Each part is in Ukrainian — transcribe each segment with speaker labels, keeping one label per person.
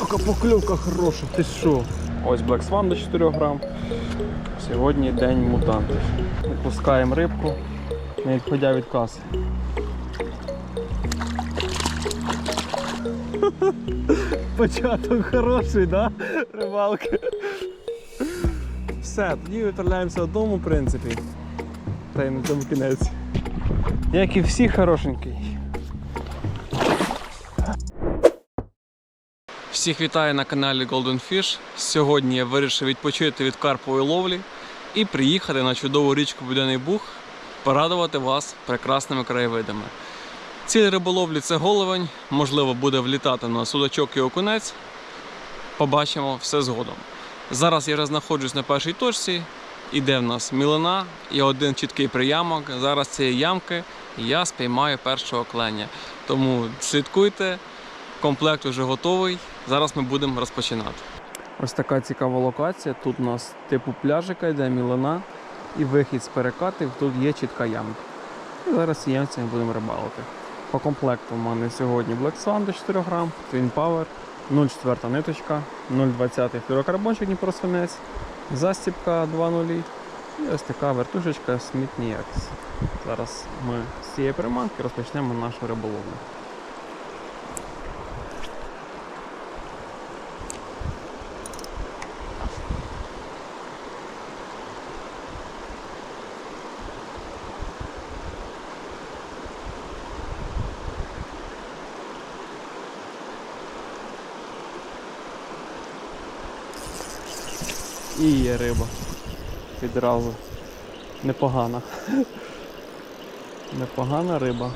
Speaker 1: Яка покльовка хороша, ти що? Ось Black Swan до 4 грам. Сьогодні день мутантів. Випускаємо рибку, не відходя від каси. Початок хороший, да? Рибалки. Все, тоді відправляємося додому, в принципі. Та й на цьому кінець. Як і всі хорошенький. Всіх вітаю на каналі Golden Fish. Сьогодні я вирішив відпочити від карпової ловлі і приїхати на чудову річку Будяний Буг, порадувати вас прекрасними краєвидами. Ціль риболовлі це головень, можливо, буде влітати на судачок і окунець. Побачимо все згодом. Зараз я знаходжусь на першій точці, іде в нас мілина і один чіткий приямок. Зараз цієї ямки я спіймаю першого кленя. Тому слідкуйте, комплект вже готовий. Зараз ми будемо розпочинати. Ось така цікава локація. Тут у нас типу пляжика йде мілина і вихід з перекатів. Тут є чітка ямка. І зараз ці ямці ми будемо рибалити. По комплекту в мене сьогодні Black Swan до 4 грам, Twin Power, 0,4 ниточка, 0,20 флюрокарбончик Дніпросвинець, застіпка 2.0 і ось така вертушечка Smith. Зараз ми з цієї приманки розпочнемо нашу риболовлю. І є риба. Відразу. Непогана. Непогана риба.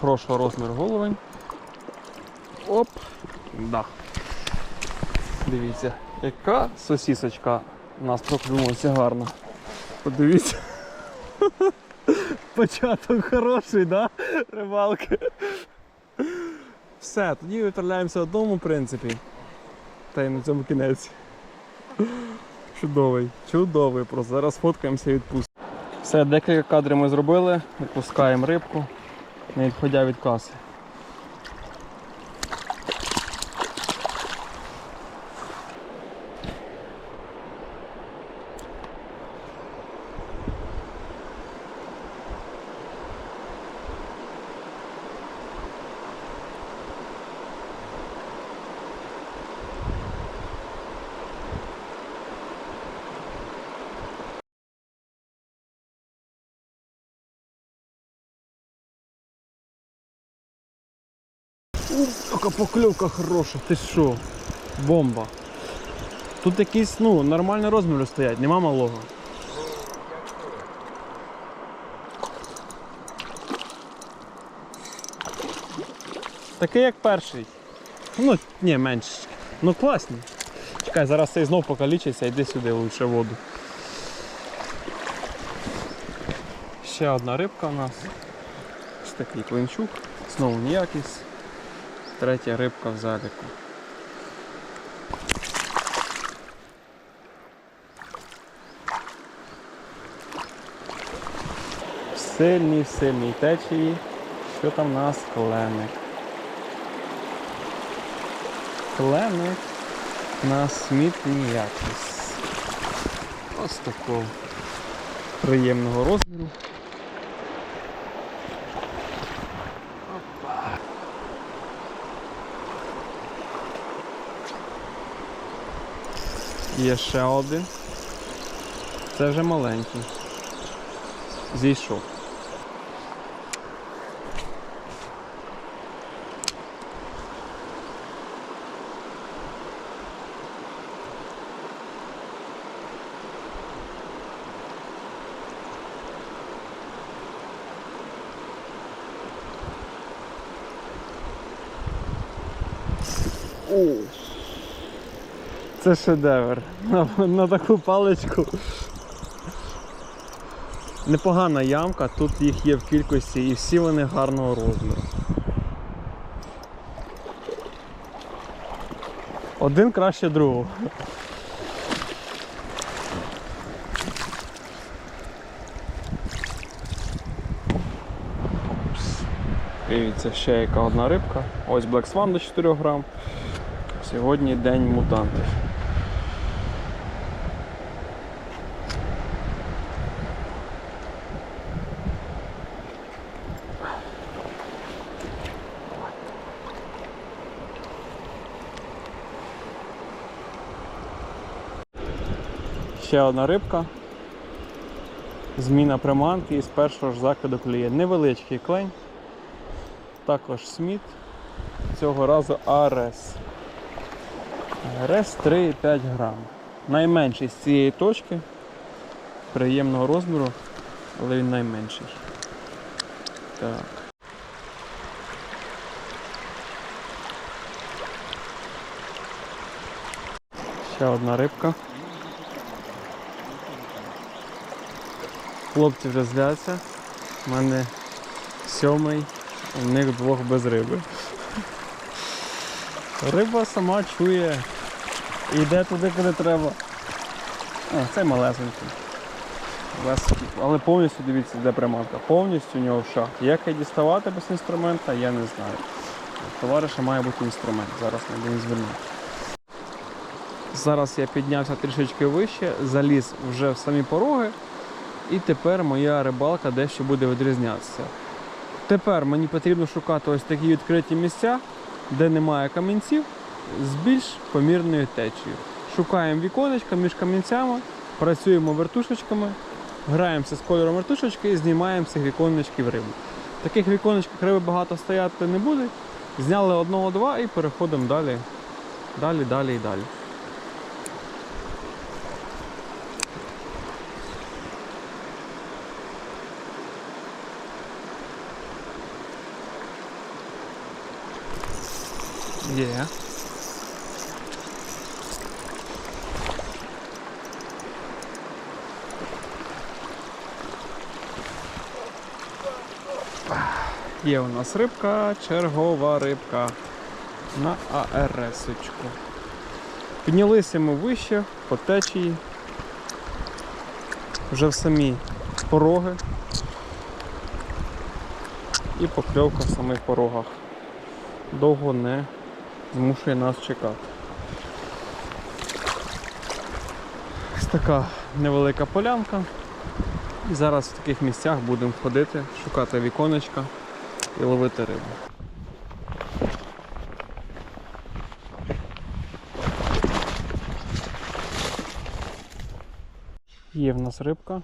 Speaker 1: Хорошого розміру головень. Оп! Да. Дивіться, яка сосісочка у нас проклюнулася гарно. Подивіться. Початок хороший, да? Рибалки. Все, тоді відправляємося додому, в принципі. Та й на цьому кінець. Чудовий, чудовий просто. Зараз фоткаємося і відпустимо. Все, декілька кадрів ми зробили, відпускаємо рибку, не відходя від каси. Яка покльовка хороша, ти що? Бомба. Тут якісь, ну, нормальні розміри стоять, нема малого. Такий як перший. Ну, ні, менше. Ну класні. Чекай, зараз цей знов покалічиться, йди сюди лучше воду. Ще одна рибка у нас. Ось такий клинчук. Знову ніякість. Третя рибка в заліку. В сильній, сильній течії. Що там у нас кленик? Кленик на смітній якість. Ось такого приємного розміру. Є ще один. Це вже маленький. Зійшов. О! Це шедевр. На, на таку паличку. Непогана ямка, тут їх є в кількості і всі вони гарного розміру. Один краще другого. Дивіться, ще яка одна рибка. Ось Black Swan до 4 грам. Сьогодні день мутантів. Ще одна рибка. Зміна приманки і з першого ж закиду клює. Невеличкий клень. Також сміт. Цього разу АРС. АРС 3,5 грам. Найменший з цієї точки. Приємного розміру, але він найменший. Так. Ще одна рибка. Хлопці вже зляться. У мене сьомий, у них двох без риби. Риба сама чує. Йде туди, куди треба. О, це малесенький. Але повністю дивіться, де приманка. Повністю у нього в шахті. Як її діставати без інструмента, я не знаю. Товариша має бути інструмент. Зараз ми будемо звернути. Зараз я піднявся трішечки вище, заліз вже в самі пороги. І тепер моя рибалка дещо буде відрізнятися. Тепер мені потрібно шукати ось такі відкриті місця, де немає камінців, з більш помірною течією. Шукаємо віконечка між камінцями, працюємо вертушечками, граємося з кольором вертушечки і знімаємо цих віконечків рибу. Таких віконечках риби багато стояти не буде. Зняли одного-два і переходимо далі, далі, далі і далі. Є. Є у нас рибка, чергова рибка на АРС-очку. Піднялися ми вище по течії, вже в самі пороги і покльовка в самих порогах довго не змушує нас чекати. Ось така невелика полянка. І зараз в таких місцях будемо ходити, шукати віконечка і ловити рибу. Є в нас рибка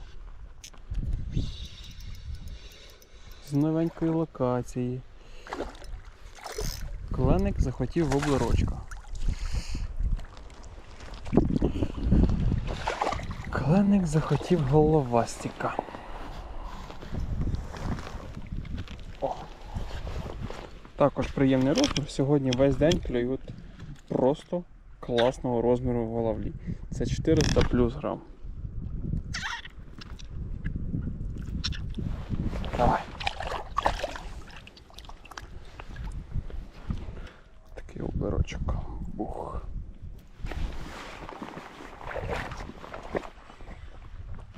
Speaker 1: з новенької локації. Кленик захотів воблерочка. Кленик захотів головастика. О. Також приємний розмір. Сьогодні весь день клюють просто класного розміру головлі. Це 400 плюс грам. Давай.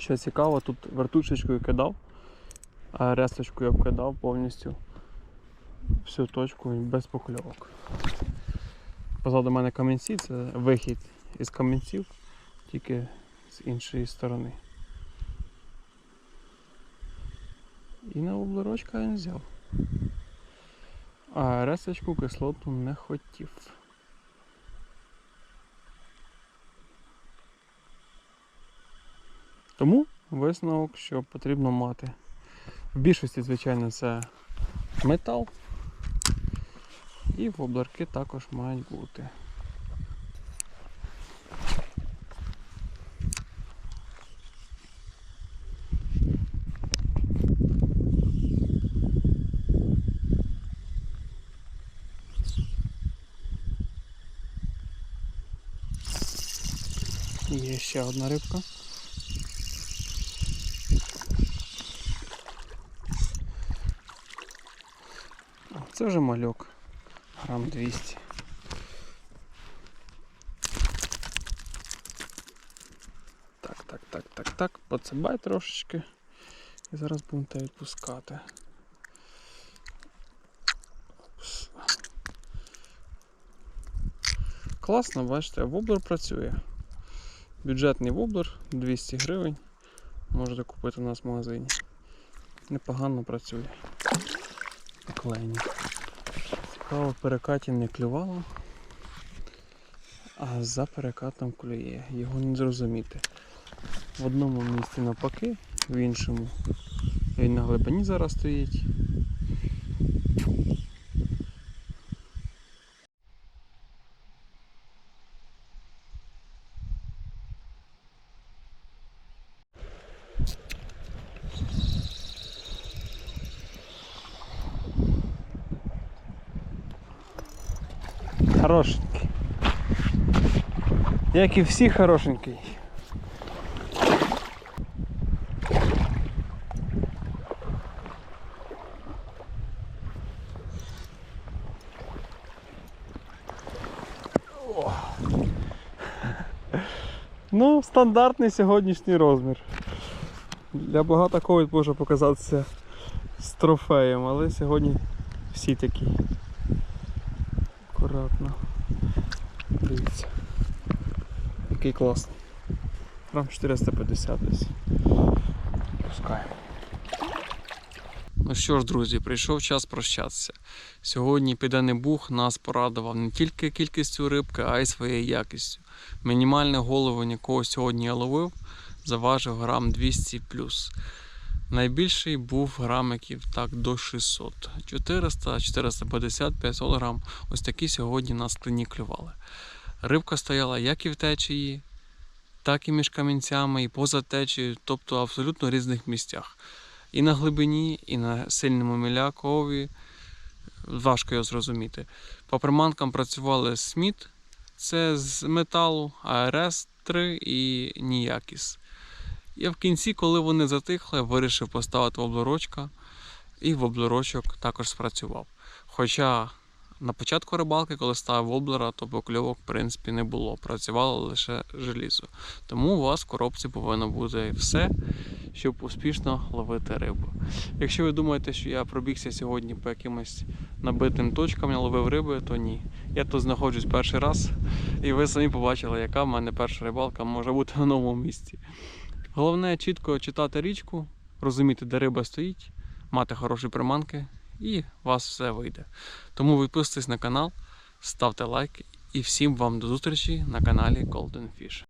Speaker 1: Що цікаво, тут вертушечкою кидав, а ресточкою обкидав повністю всю точку без покльовок. Позаду мене камінці, це вихід із камінців, тільки з іншої сторони. І на облерочка я взяв. А ресочку кислоту не хотів. Тому висновок, що потрібно мати. В більшості, звичайно, це метал. І воблерки також мають бути. Є ще одна рибка. Це вже мальок. Грам 200. Так, так, так, так, так, поцебай трошечки. І зараз будемо те відпускати. Класно, бачите, воблер працює. Бюджетний воблер 200 гривень. Можете купити у нас в магазині. Непогано працює. Клейні. Цікаво, перекаті не клювало. А за перекатом клює. Його не зрозуміти. В одному місці навпаки, в іншому. Він на глибині зараз стоїть. Хорошенький. Як і всі хорошенький. Ну, стандартний сьогоднішній розмір. Для багато кого може показатися з трофеєм, але сьогодні всі такі. Акуратно. Дивіться. Який класний. Грам 450 десь. Пускаємо. Ну що ж, друзі, прийшов час прощатися. Сьогодні підений бух нас порадував не тільки кількістю рибки, а й своєю якістю. Мінімальне голову, якого сьогодні я ловив, заважив грам 200 Найбільший був грамиків так до 600. 400, 450, 500 грам. Ось такі сьогодні на склині клювали. Рибка стояла як і в течії, так і між камінцями, і поза течією, тобто абсолютно в різних місцях. І на глибині, і на сильному мілякові. Важко його зрозуміти. По приманкам працювали Сміт, це з металу, АРС 3 і Ніякіс. І в кінці, коли вони затихли, вирішив поставити воблерочка, і воблерочок також спрацював. Хоча на початку рибалки, коли ставив воблера, то покльовок в принципі не було. Працювало лише желізо. Тому у вас в коробці повинно бути все, щоб успішно ловити рибу. Якщо ви думаєте, що я пробігся сьогодні по якимось набитим точкам, я ловив риби, то ні. Я тут знаходжусь перший раз, і ви самі побачили, яка в мене перша рибалка може бути на новому місці. Головне чітко читати річку, розуміти, де риба стоїть, мати хороші приманки, і у вас все вийде. Тому підписуйтесь на канал, ставте лайк і всім вам до зустрічі на каналі Golden Fish.